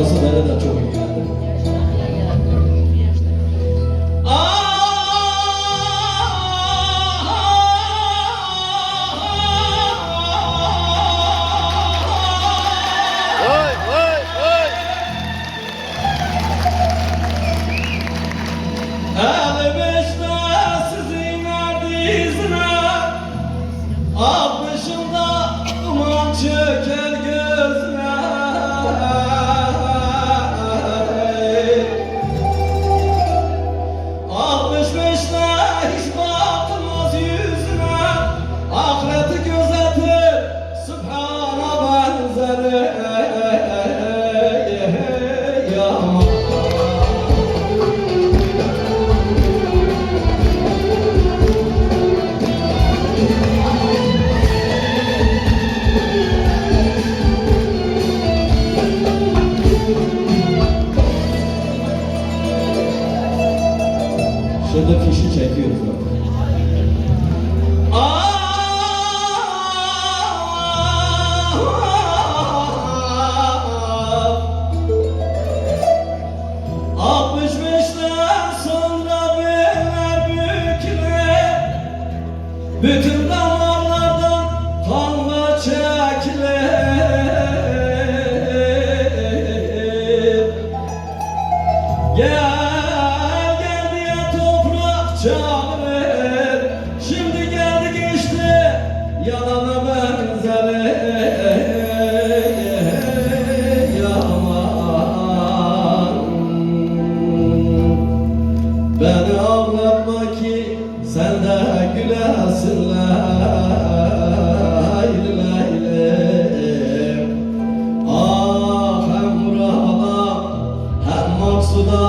Burası beni de çok ardizine Altmışında duman çöker Christ. Şurada fişi çekiyoruz bak. Bütün damarlardan kanla çekilir toprak çağırır Şimdi geldi geçti yalana benzer Yaman. Beni ağlatma ki sen de gülesin leyli Ah hem burada hem maksuda